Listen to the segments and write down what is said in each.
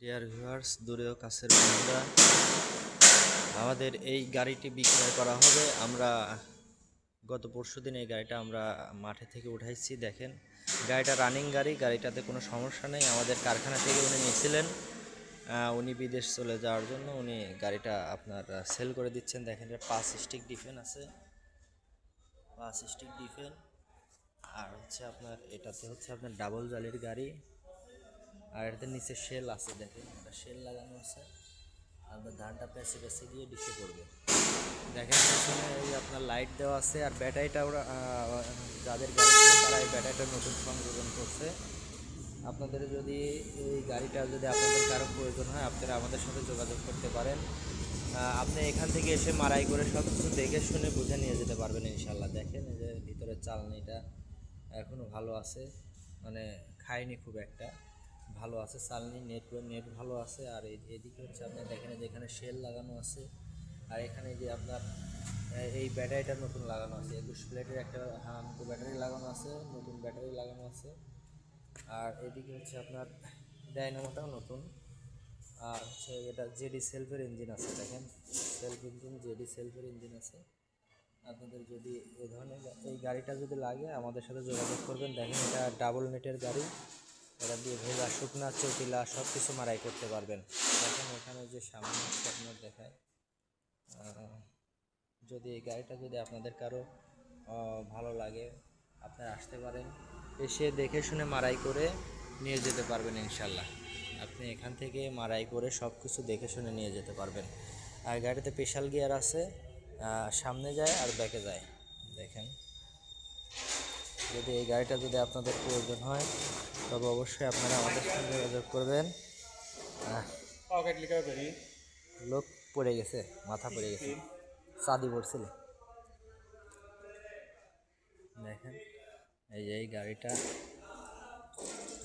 Dear viewers দূরেও কাছের বন্ধুরা, আমাদের এই গাড়িটি বিক্রয় করা হবে। আমরা গত পরশু দিন এই গাড়িটা আমরা মাঠে থেকে উঠাইছি, দেখেন। গাড়িটা রানিং গাড়ি, গাড়িটাতে কোনো সমস্যা নেই। আমাদের কারখানা থেকে উনি নিয়েছিলেন। উনি বিদেশ চলে যাওয়ার জন্য উনি গাড়িটা আপনার সেল করে দিচ্ছেন। দেখেন এটা পাঁচ স্টিক ডিফেন আছে। পাঁচ স্টিক ডিফেন আর হচ্ছে আপনার, এটাতে হচ্ছে আপনার ডাবল জালির গাড়ি। আর এটাতে নিচে শেল আছে দেখেন, একটা শেল লাগানো আছে আপনার ধানটা পেঁচে পেঁচে দিয়ে ডিশে পড়বে। দেখেন পেছনে এই আপনার লাইট দেওয়া আছে, আর ব্যাটারিটা ওরা যাদের গাড়ি তারা এই ব্যাটারিটা নতুন সংযোজন করছে। আপনাদের যদি এই গাড়িটা যদি আপনাদের কারও প্রয়োজন হয়, আপনারা আমাদের সাথে যোগাযোগ করতে পারেন। আপনি এখান থেকে এসে মারাই করে সব কিছু দেখে শুনে বুঝে নিয়ে যেতে পারবেন ইনশাল্লাহ দেখেন এই যে ভিতরে চালনিটা এখনও ভালো আছে মানে খায়নি খুব একটা। ভালো আছে, চালনি নেট নেট ভালো আছে, আর এদিকে হচ্ছে আপনার দেখেন এই যে এখানে শেল লাগানো আছে, আর এখানে যে আপনার এই ব্যাটারিটা নতুন লাগানো আছে, একুশ প্লেটের একটা হামকো ব্যাটারি লাগানো আছে, নতুন ব্যাটারি লাগানো আছে, আর এদিকে হচ্ছে আপনার ডাইনামোটাও নতুন, আর হচ্ছে এটা জেডি সেলফের ইঞ্জিন আছে, দেখেন সেলফ ইঞ্জিন জেডি সেলফের ইঞ্জিন আছে, আপনাদের যদি এই ধরনের, এই গাড়িটা যদি লাগে আমাদের সাথে যোগাযোগ করবেন, দেখেন এটা ডাবল নেটের গাড়ি এটা দিয়ে ভেজা শুকনা চটিলা সব কিছু মারাই করতে পারবেন। দেখেন এখানে যে সামনে আপনার দেখায় যদি এই গাড়িটা যদি আপনাদের কারও ভালো লাগে, আপনারা আসতে পারেন, এসে দেখে শুনে মারাই করে নিয়ে যেতে পারবেন ইনশাল্লাহ। আপনি এখান থেকে মারাই করে সব কিছু দেখে শুনে নিয়ে যেতে পারবেন। আর গাড়িতে স্পেশাল গিয়ার আছে সামনে যায় আর ব্যাকে যায়। দেখেন, যদি এই গাড়িটা যদি আপনাদের প্রয়োজন হয় তবে অবশ্যই আপনারা আমাদের সঙ্গে যোগাযোগ করবেন। লোক পড়ে গেছে মাথা পড়ে গেছে। সাদি পড়ছিল। দেখেন এই যে এই গাড়িটা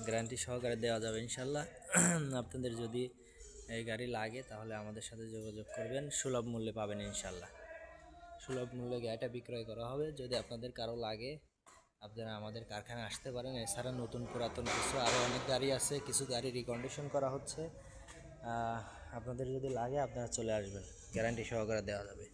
গ্যারান্টি সহকারে দেওয়া যাবে ইনশাল্লাহ। আপনাদের যদি এই গাড়ি লাগে তাহলে আমাদের সাথে যোগাযোগ করবেন। সুলভ মূল্যে পাবেন ইনশাল্লাহ। সুলভ মূল্যে গাড়িটা বিক্রয় করা হবে। যদি আপনাদের কারও লাগে আপনারা আমাদের কারখানায় আসতে পারেন। এছাড়া নতুন পুরাতন কিছু আরও অনেক গাড়ি আছে, কিছু গাড়ি রিকন্ডিশন করা হচ্ছে। আপনাদের যদি লাগে আপনারা চলে আসবেন। গ্যারান্টি সহকারে দেওয়া যাবে।